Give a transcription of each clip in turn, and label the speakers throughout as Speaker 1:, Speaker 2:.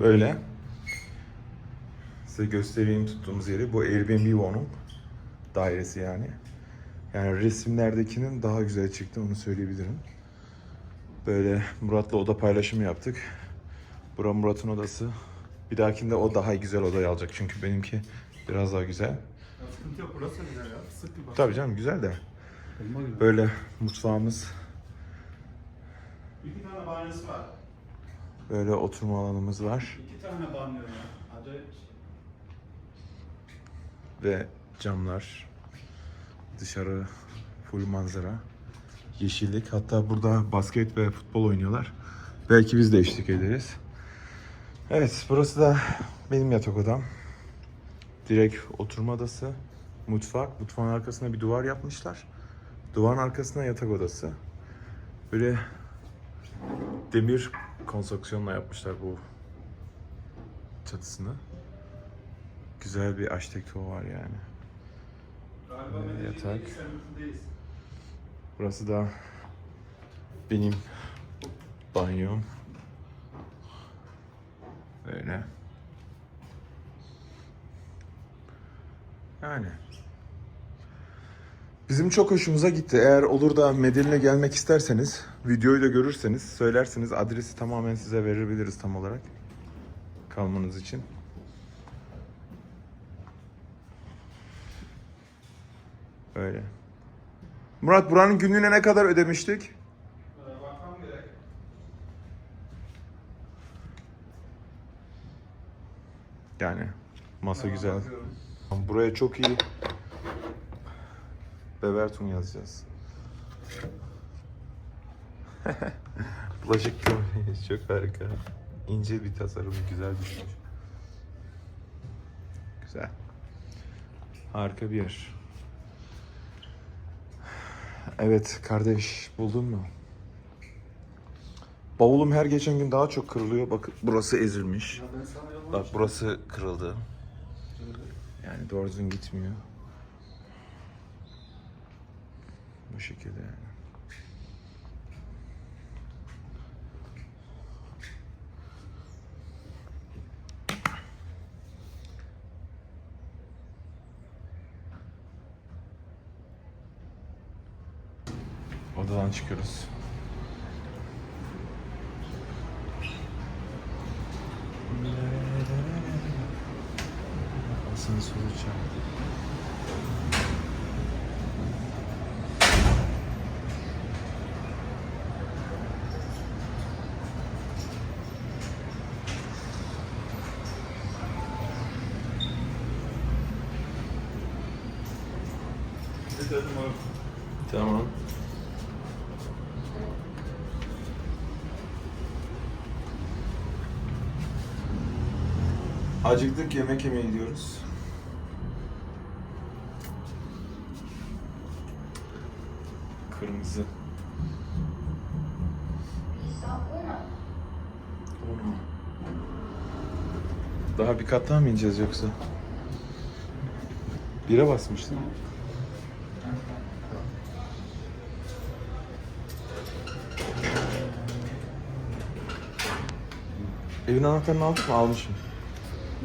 Speaker 1: Böyle. Size göstereyim tuttuğumuz yeri. Bu Airbnb onun dairesi yani. Yani resimlerdekinin daha güzel çıktı onu söyleyebilirim. Böyle Murat'la oda paylaşımı yaptık. Bura Murat'ın odası. Bir dahakinde o daha güzel odayı alacak çünkü benimki biraz daha güzel.
Speaker 2: Ya sıkıntı yok burası güzel ya. Sık bir bak.
Speaker 1: Tabii canım güzel de. Böyle mutfağımız,
Speaker 2: İki tane banyosu var.
Speaker 1: Böyle oturma alanımız var
Speaker 2: İki tane banyo. Acayip.
Speaker 1: ve camlar. Dışarı full manzara. Yeşillik. Hatta burada basket ve futbol oynuyorlar. Belki biz de eşlik ederiz. Evet, burası da benim yatak odam. Direkt oturma odası, mutfak. Mutfağın arkasına bir duvar yapmışlar. Duvarın arkasına yatak odası. Böyle demir konstrüksiyonla yapmışlar bu çatısını. Güzel bir arşitektür var yani.
Speaker 2: Galiba
Speaker 1: Ee, yatak. Burası da benim banyom. Böyle. Yani. Bizim çok hoşumuza gitti. Eğer olur da Medellин'e gelmek isterseniz, videoyu da görürseniz, söylerseniz adresi tamamen size verebiliriz tam olarak. Kalmanız için. Öyle. Murat buranın günlüğüne ne kadar ödemiştik? Yani masa güzel. Buraya çok iyi Bevertun yazacağız. Bulaşık kömürü çok harika. İnce bir tasarım, güzel şey. Güzel. Harika bir yer. Evet kardeş buldun mu? Bavulum her geçen gün daha çok kırılıyor. Bak burası ezilmiş. Bak burası kırıldı. Yani doğru düzgün gitmiyor. Bu şekilde yani. Odadan çıkıyoruz. Asansörü çağırdı.
Speaker 2: Bir dedim o.
Speaker 1: Tamam. Acıktık yemek yemeye gidiyoruz. Kırmızı. Daha bir kat daha mı ineceğiz yoksa? Bire basmıştım. Evin anahtarını aldık mı? Almışım.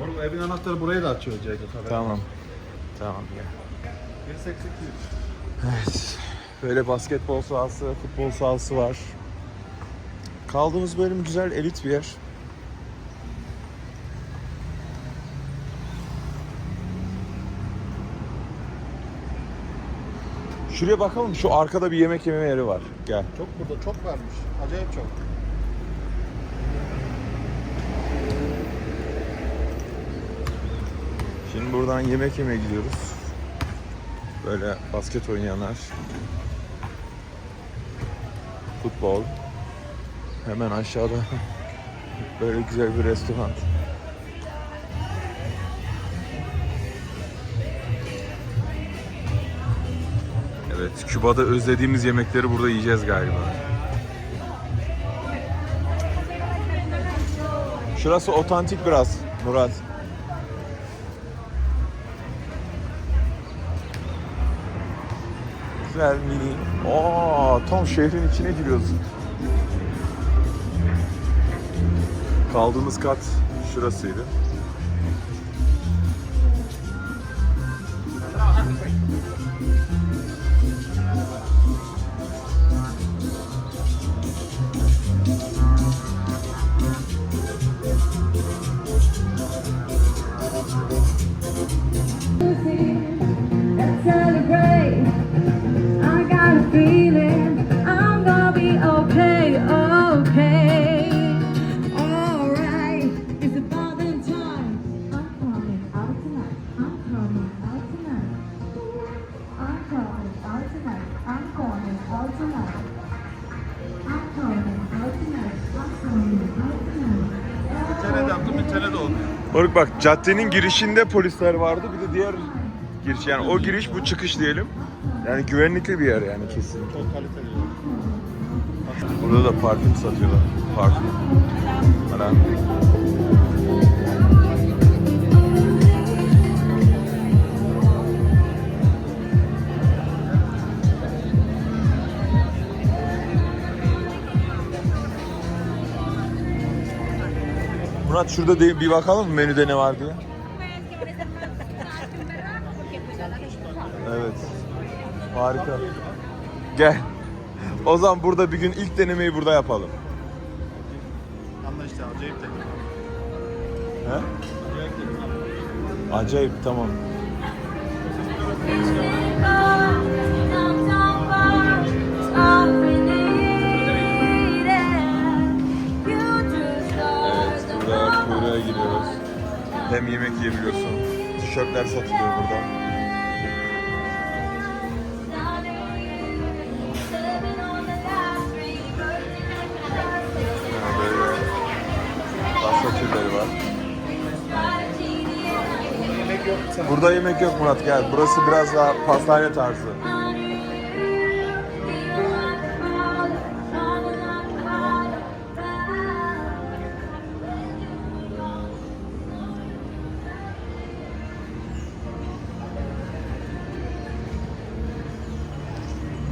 Speaker 2: Oğlum evin anahtarı burayı da açıyor Ceyda tabii.
Speaker 1: Tamam. Tamam ya.
Speaker 2: 182.
Speaker 1: Evet. Böyle basketbol sahası, futbol sahası var. Kaldığımız bölüm güzel, elit bir yer. Şuraya bakalım. Şu arkada bir yemek yeme yeri var. Gel.
Speaker 2: Çok burada çok varmış. Acayip çok.
Speaker 1: Şimdi buradan yemek yemeye gidiyoruz. Böyle basket oynayanlar. Futbol. Hemen aşağıda böyle güzel bir restoran. Evet, Küba'da özlediğimiz yemekleri burada yiyeceğiz galiba. Şurası otantik biraz Murat. Güzel mini. Aa, tam şehrin içine giriyoruz. Kaldığımız kat şurasıydı. Moruk bak caddenin girişinde polisler vardı. Bir de diğer giriş yani o giriş bu çıkış diyelim. Yani güvenlikli bir yer yani kesin.
Speaker 2: Çok kaliteli.
Speaker 1: Burada da parfüm satıyorlar. Parfüm. Ana. Murat şurada de- bir bakalım mı menüde ne var diye. Evet. Harika. Gel. O zaman burada bir gün ilk denemeyi burada yapalım.
Speaker 2: Anla işte acayip de.
Speaker 1: He?
Speaker 2: Acayip
Speaker 1: tamam. Hem yemek yiyebiliyorsun. Tişörtler satılıyor burada. Böyle pasta türleri var. Burada yemek yok Murat gel. Burası biraz daha pastane tarzı.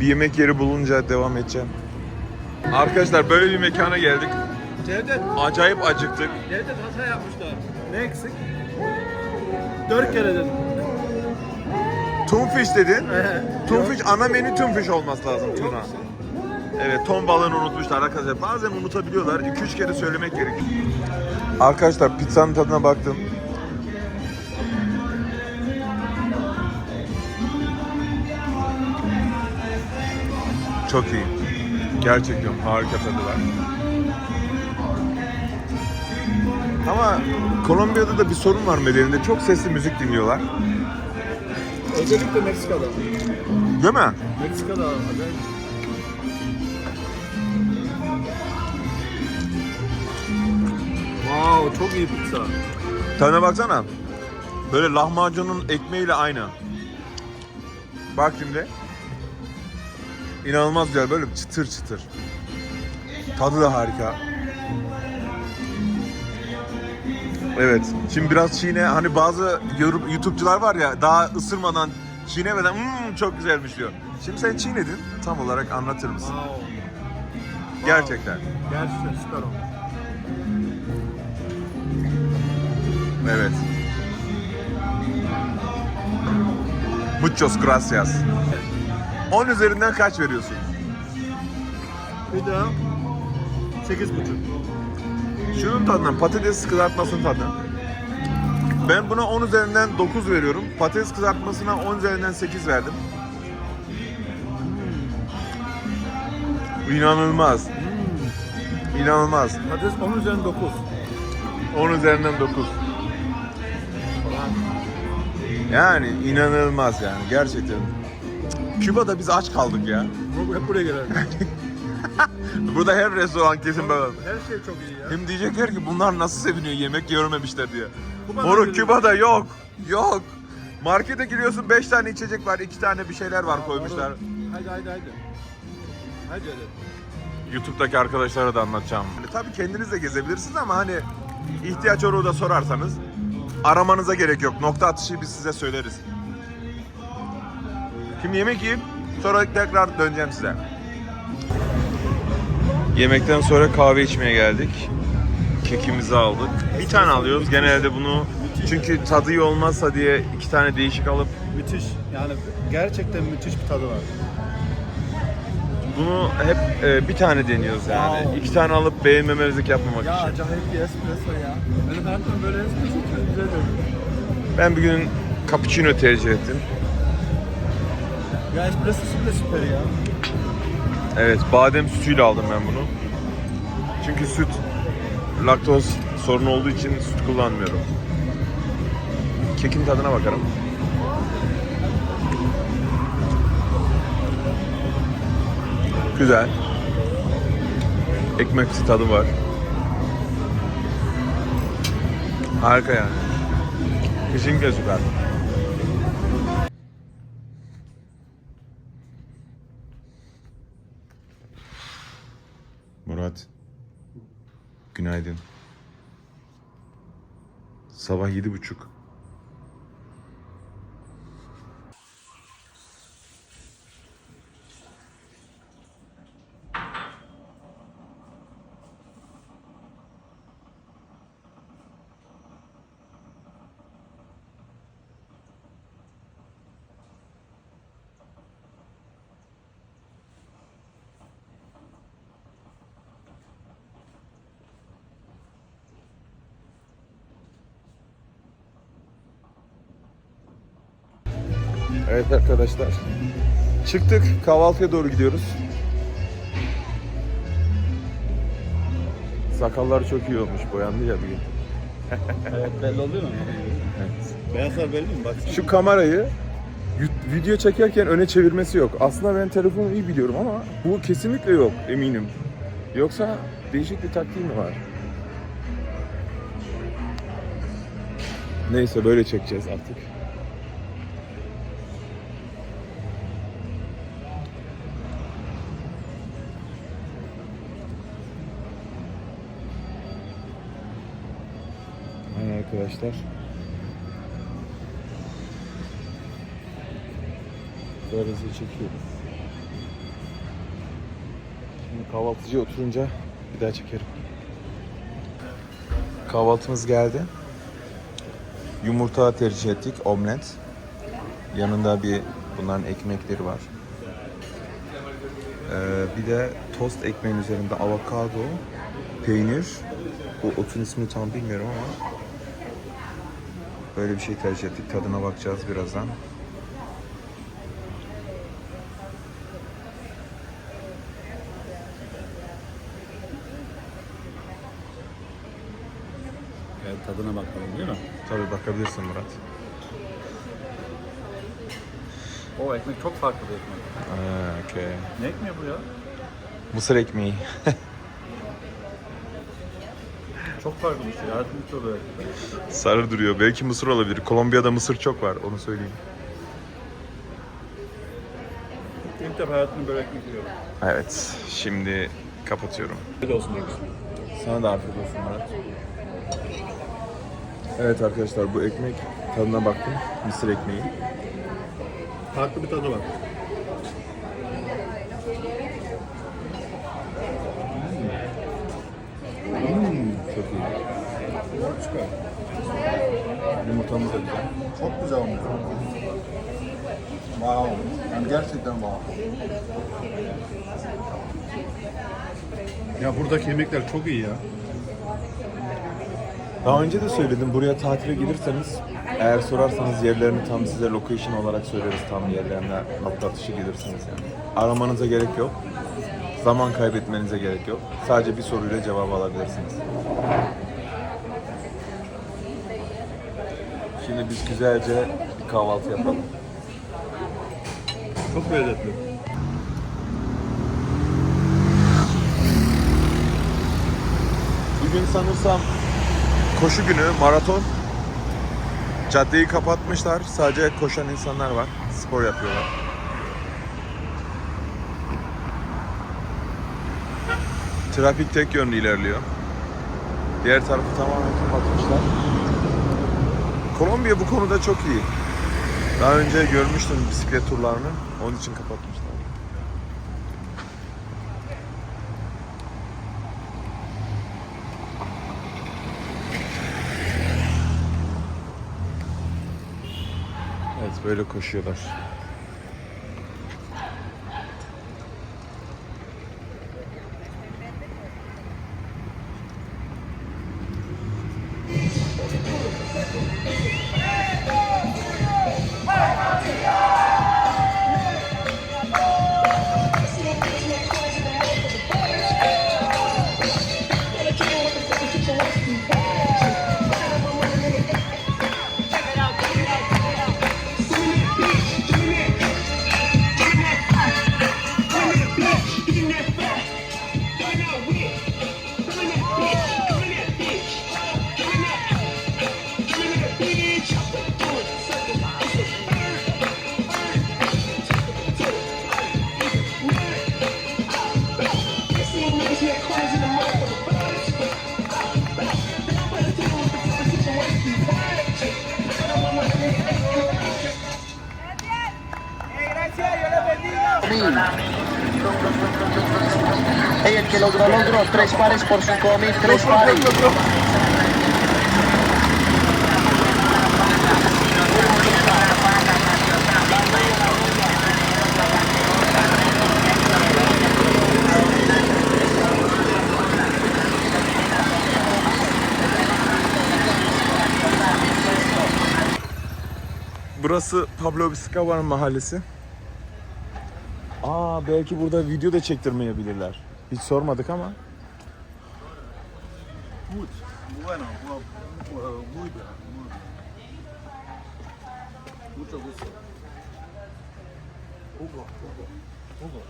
Speaker 1: Bir yemek yeri bulunca devam edeceğim. Arkadaşlar böyle bir mekana geldik.
Speaker 2: Cevdet.
Speaker 1: Acayip acıktık.
Speaker 2: Cevdet hata yapmışlar. Ne eksik? Dört kere dedim.
Speaker 1: Tunfish dedin. Tunfish ana menü tunfish olması lazım tuna. Evet ton balığını unutmuşlar arkadaşlar. Bazen unutabiliyorlar. 2-3 kere söylemek gerekiyor. Arkadaşlar pizzanın tadına baktım. Çok iyi. Gerçekten harika tadı var. Ama Kolombiya'da da bir sorun var Medelli'de. Çok sesli müzik dinliyorlar.
Speaker 2: Özellikle Meksika'da.
Speaker 1: Değil mi?
Speaker 2: Meksika'da acayip. Wow çok iyi pizza.
Speaker 1: Tadına baksana. Böyle lahmacunun ekmeğiyle aynı. Bak şimdi. İnanılmaz güzel böyle çıtır çıtır. Tadı da harika. Evet. Şimdi biraz çiğne. Hani bazı YouTube'cular var ya daha ısırmadan çiğnemeden "Hmm, çok güzelmiş diyor. Şimdi sen çiğnedin. Tam olarak anlatır mısın?
Speaker 2: Wow.
Speaker 1: Gerçekten.
Speaker 2: Gerçekten süper oldu.
Speaker 1: Evet. Muchos gracias. 10 üzerinden kaç veriyorsun?
Speaker 2: Bir daha 8,5.
Speaker 1: Şunun tadına, patates kızartmasının tadına. Ben buna 10 üzerinden 9 veriyorum. Patates kızartmasına 10 üzerinden 8 verdim. İnanılmaz. İnanılmaz.
Speaker 2: Patates 10 üzerinden 9.
Speaker 1: 10 üzerinden 9. Yani inanılmaz yani gerçekten. Küba'da biz aç kaldık ya.
Speaker 2: Hep buraya gelir.
Speaker 1: Burada her restoran kesin böyle.
Speaker 2: Her şey çok iyi ya.
Speaker 1: Hem diyecekler ki bunlar nasıl seviniyor yemek görmemişler diye.
Speaker 2: Küba'da
Speaker 1: Moruk
Speaker 2: öyle
Speaker 1: Küba'da yok. Yok. Markete giriyorsun 5 tane içecek var, 2 tane bir şeyler var koymuşlar.
Speaker 2: Haydi haydi haydi. Haydi hadi.
Speaker 1: YouTube'daki arkadaşlara da anlatacağım. Hani tabii kendiniz de gezebilirsiniz ama hani ihtiyaç olur da sorarsanız aramanıza gerek yok. Nokta atışı biz size söyleriz. Şimdi yemek yiyip sonra tekrar döneceğim size. Yemekten sonra kahve içmeye geldik. kekimizi aldık. Bir tane alıyoruz. Genelde bunu çünkü tadı iyi olmazsa diye iki tane değişik alıp
Speaker 2: Müthiş. Yani gerçekten müthiş bir tadı var.
Speaker 1: bunu hep e, bir tane deniyoruz yani.
Speaker 2: Wow.
Speaker 1: İki tane alıp beğenmemezlik yapmamak
Speaker 2: Ya
Speaker 1: için.
Speaker 2: acayip bir espresso ya. Benim hayatımda böyle espresso çok güzel oluyor.
Speaker 1: Ben bugün cappuccino tercih ettim.
Speaker 2: Ya espressosu bile süper ya.
Speaker 1: Evet, badem sütüyle aldım ben bunu. Çünkü süt laktoz sorunu olduğu için süt kullanmıyorum. Kekin tadına bakarım. Güzel. Ekmeksi tadı var. Harika yani. Kesinlikle süper. Murat. Günaydın. Sabah yedi buçuk. Evet arkadaşlar. Çıktık. Kahvaltıya doğru gidiyoruz. Sakallar çok iyi olmuş. Boyandı ya bir gün.
Speaker 2: Evet belli oluyor mu?
Speaker 1: Evet.
Speaker 2: Beyazlar belli mi? Bak.
Speaker 1: Şu kamerayı video çekerken öne çevirmesi yok. Aslında ben telefonu iyi biliyorum ama bu kesinlikle yok eminim. Yoksa değişik bir taktiği mi var? Neyse böyle çekeceğiz artık. Arkadaşlar. Böylece çekiyoruz. Şimdi kahvaltıcıya oturunca bir daha çekerim. Kahvaltımız geldi. Yumurta tercih ettik, omlet. Yanında bir bunların ekmekleri var. Ee, bir de tost ekmeğin üzerinde avokado, peynir. Bu otun ismini tam bilmiyorum ama böyle bir şey tercih ettik. Tadına bakacağız birazdan.
Speaker 2: Evet tadına bakalım değil mi?
Speaker 1: Tabii bakabilirsin Murat.
Speaker 2: O ekmek çok farklı bir ekmek.
Speaker 1: Aa, okey.
Speaker 2: Ne ekmeği bu ya?
Speaker 1: Mısır ekmeği.
Speaker 2: Çok farklı bir şey. Hiç öyle ekmek.
Speaker 1: Sarı duruyor. Belki mısır olabilir. Kolombiya'da mısır çok var. Onu söyleyeyim.
Speaker 2: İlk defa hayatımda böyle ekmek yiyorum.
Speaker 1: Evet. Şimdi kapatıyorum.
Speaker 2: Öyle olsun.
Speaker 1: Sana da afiyet olsun Murat. Evet arkadaşlar bu ekmek tadına baktım. Mısır ekmeği.
Speaker 2: Farklı bir tadı var.
Speaker 1: Çok iyi.
Speaker 2: Süper.
Speaker 1: Yumurtamız da güzel.
Speaker 2: Çok güzel olmuş. Wow. Yani gerçekten wow. Ya buradaki yemekler çok iyi ya.
Speaker 1: Daha önce de söyledim. Buraya tatile gelirseniz eğer sorarsanız yerlerini tam size location olarak söyleriz. Tam yerlerine nokta atışı gelirsiniz yani. Aramanıza gerek yok. Zaman kaybetmenize gerek yok. Sadece bir soruyla cevabı alabilirsiniz. Şimdi biz güzelce bir kahvaltı yapalım.
Speaker 2: Çok lezzetli.
Speaker 1: Bugün sanırsam koşu günü, maraton. Caddeyi kapatmışlar. Sadece koşan insanlar var. Spor yapıyorlar. Trafik tek yönlü ilerliyor. Diğer tarafı tamamen kapatmışlar. Kolombiya bu konuda çok iyi. Daha önce görmüştüm bisiklet turlarını. Onun için kapatmışlar. Evet böyle koşuyorlar.
Speaker 3: Logró. Tres pares por cinco mil, tres pares.
Speaker 1: Burası Pablo Escobar mahallesi. Aa belki burada video da çektirmeyebilirler. Hiç sormadık ama.
Speaker 2: Gut, bueno, muy bien, muy bien. Mucho gusto. Hugo, Hugo, Hugo.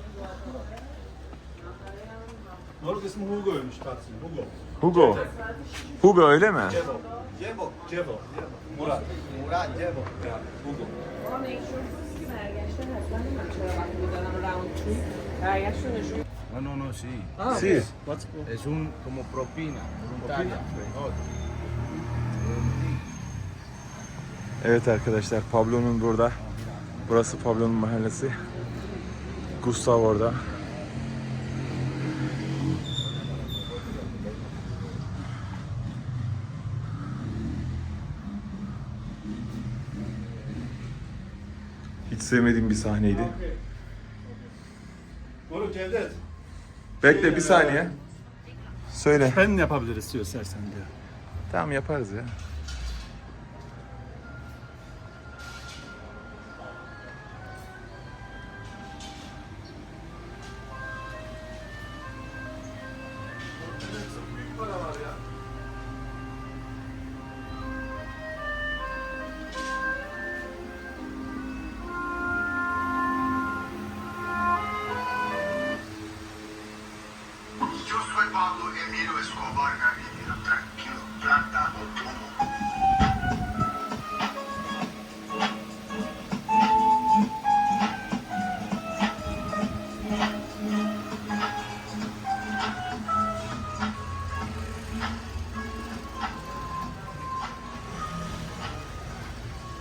Speaker 2: Morg ismi Hugo'ymuş Tatsin, Hugo.
Speaker 1: Hugo. Hugo öyle mi?
Speaker 2: Cebo. Cebo. Cebo. Murat. Murat Cebo. Ja, Hugo.
Speaker 4: Van még sok szümergesre, ez nem csak a No, no, no, sí.
Speaker 2: Ah,
Speaker 1: Sí.
Speaker 2: What's
Speaker 4: Es un como propina voluntaria. Otro.
Speaker 1: Evet arkadaşlar Pablo'nun burada. Burası Pablo'nun mahallesi. Gustav orada. Hiç sevmediğim bir sahneydi.
Speaker 2: Oğlum Cevdet.
Speaker 1: Bekle bir saniye. Söyle.
Speaker 2: Ben yapabiliriz istiyorsan sen diyor.
Speaker 1: Tamam yaparız ya.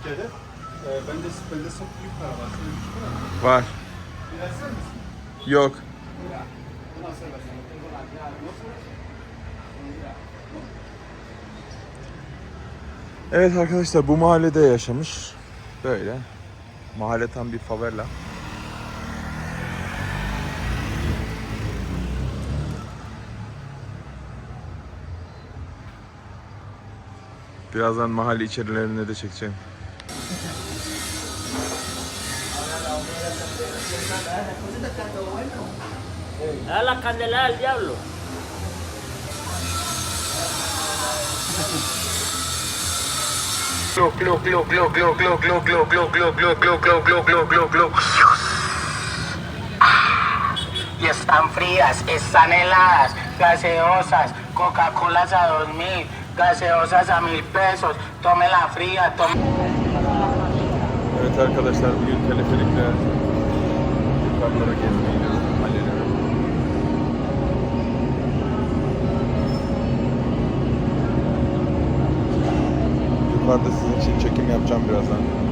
Speaker 2: Cevdet. E, bende, bende çok büyük para var. Senin küçük para mı?
Speaker 1: Var.
Speaker 2: Bir versene misin?
Speaker 1: Yok. Evet arkadaşlar bu mahallede yaşamış. Böyle. Mahalle tam bir favela. Birazdan mahalle içerilerine de çekeceğim.
Speaker 5: está estando bueno. Da la candelada del diablo.
Speaker 3: Glock, glock, glock, glock, glock, glock, glock, glock, glock, glock, glock, glock, glock, glock, glock. Y están frías, están heladas, gaseosas, Coca-Colas a 2000, gaseosas a mil pesos, tome la fría, tome...
Speaker 1: Evet arkadaşlar bugün yukarılara gezmeye gidiyoruz mahallelere. Yukarıda sizin için çekim yapacağım birazdan.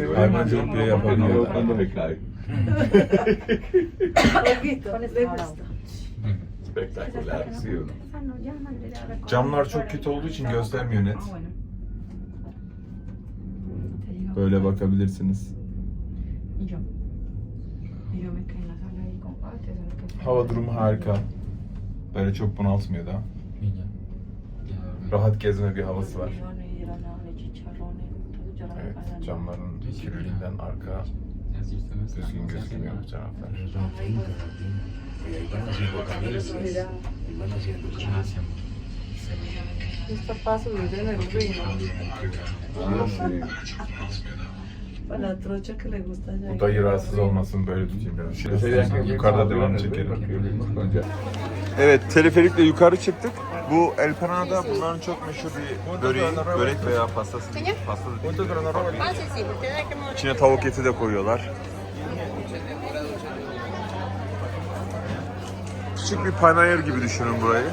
Speaker 1: Ee, hayvancılık bile yapabiliyorlar. Spektaküler. Camlar çok kötü olduğu için göstermiyor net. Böyle bakabilirsiniz. Hava durumu harika. Böyle çok bunaltmıyor da. Rahat gezme bir havası var. Evet, camların kirliliğinden arka düzgün gözükmüyor bu taraflar.
Speaker 6: Esta paso vive en el la trocha que le gusta.
Speaker 1: Bu dayı rahatsız olmasın böyle tutayım biraz. Yukarıda devam çekelim. Evet, teleferikle yukarı çıktık. Bu El Panada bunların çok meşhur bir böreği, börek veya pastası. Pasta da değil. İçine tavuk eti de koyuyorlar. Küçük bir panayır gibi düşünün burayı.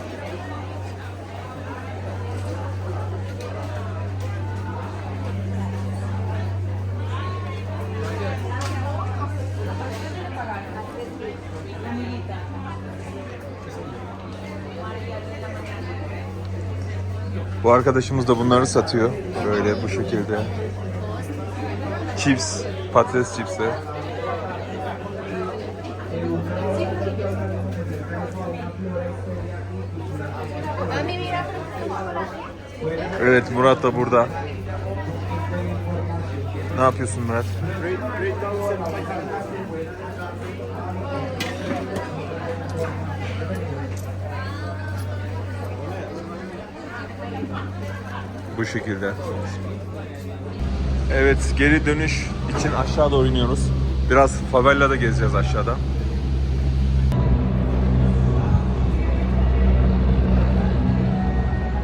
Speaker 1: Bu arkadaşımız da bunları satıyor. Böyle bu şekilde. Chips, patates chipsi. Evet Murat da burada. Ne yapıyorsun Murat? Bu şekilde. Evet geri dönüş için aşağı doğru iniyoruz. Biraz favelada gezeceğiz aşağıda.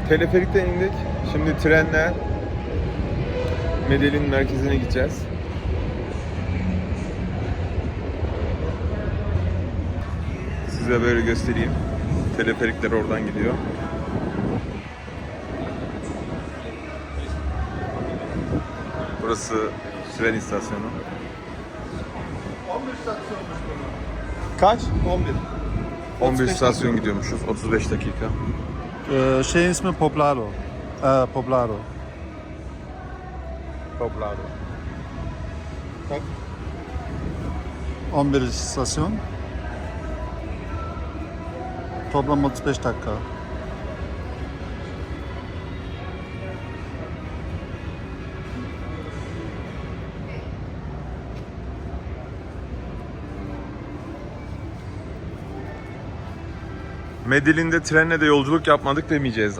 Speaker 1: Teleferikten indik. Şimdi trenle Medellin merkezine gideceğiz. Size böyle göstereyim. Teleferikler oradan gidiyor. Burası tren istasyonu.
Speaker 2: 11 stasyonmuş bunu.
Speaker 1: Kaç?
Speaker 2: 11.
Speaker 1: 11 istasyon gidiyormuşuz. 35 dakika.
Speaker 2: Ee, şeyin ismi Poblado. Ee, Poblado.
Speaker 1: Poblado.
Speaker 2: 11 istasyon. Toplam 35 dakika.
Speaker 1: Medellin'de trenle de yolculuk yapmadık demeyeceğiz.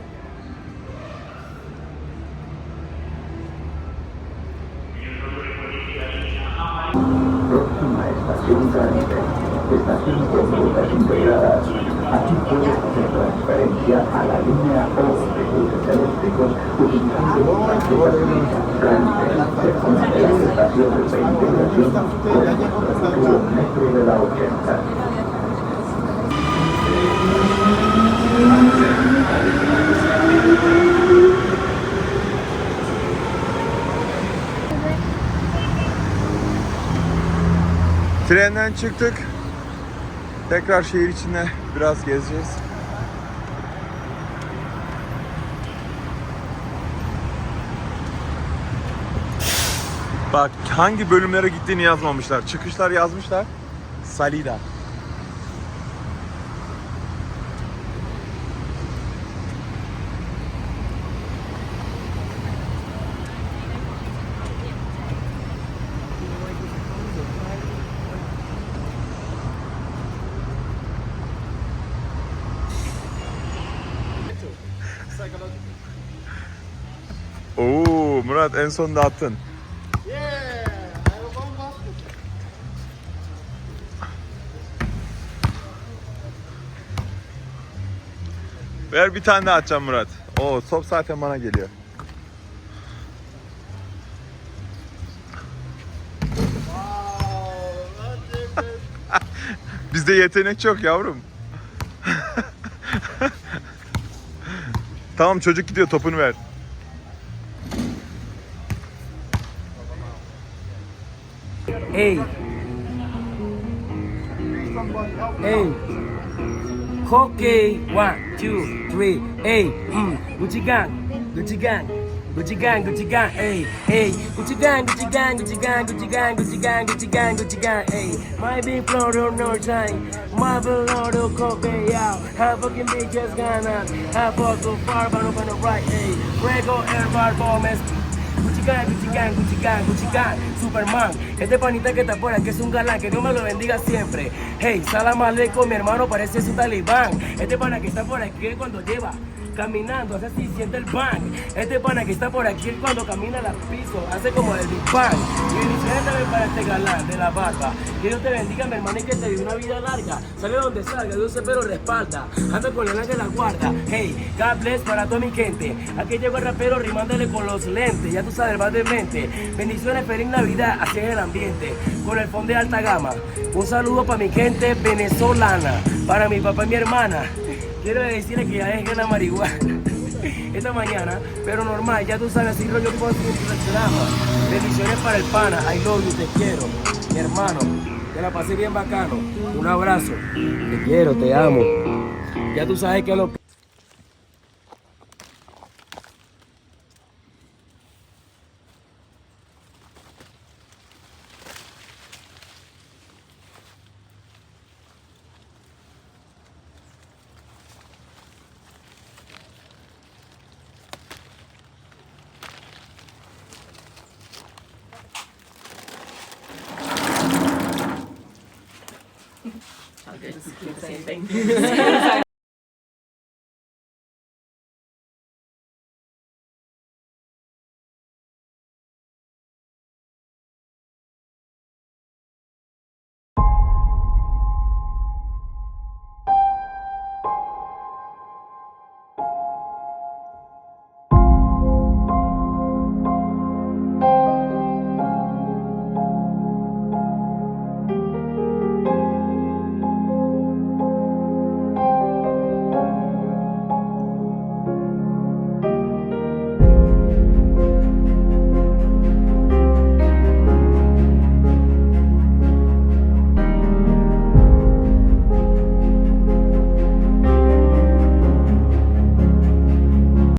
Speaker 1: Trenden çıktık. Tekrar şehir içinde biraz gezeceğiz. Bak hangi bölümlere gittiğini yazmamışlar. Çıkışlar yazmışlar. Salida. Oo Murat en sonunda attın. Ver bir tane daha atacağım Murat. Oo top zaten bana geliyor. Bizde yetenek çok yavrum. tamam çocuk gidiyor topunu ver.
Speaker 7: Hey. Hey. Okay, one, two, three. Hey, mm, Gucci gang, Gucci gang. Gucci gang, Gucci gang, hey, hey, Gucci gang, Gucci gang, Gucci gang, Gucci gang, Gucci gang, Gucci gang, Gucci gang, hey. My big flow don't no time, my below the cocaine out. Half fucking bitches gonna, half fuck so far, but on the right, hey. Fuego, air bar, bomb, Gucci gang, Gucci gang, Gucci gang, Gucci gang, Superman. Este panita que está por aquí es un galán, que Dios me lo bendiga siempre. Hey, salam aleikum, mi hermano parece su talibán. Este pana que está por aquí cuando lleva caminando, hace así, siente el bang. Este pana que está por aquí cuando camina al piso, hace como el Big Bang. Y también para este galán de la barba. Que Dios te bendiga, mi hermano, y que te dé una vida larga. Salga donde salga, Dios se pero respalda. Anda con el ángel la guarda. Hey, God bless para toda mi gente. Aquí llegó el rapero rimándole con los lentes. Ya tú sabes, va de mente. Bendiciones, feliz Navidad, así es el ambiente. Con el fondo de alta gama. Un saludo para mi gente venezolana. Para mi papá y mi hermana. Quiero decirle que ya es la marihuana. Esta mañana, pero normal, ya tú sabes, así rollo su drama. Bendiciones para el pana, I love you, te quiero, mi hermano. Que la pasé bien bacano. Un abrazo. Te quiero, te amo. Ya tú sabes que lo same thing.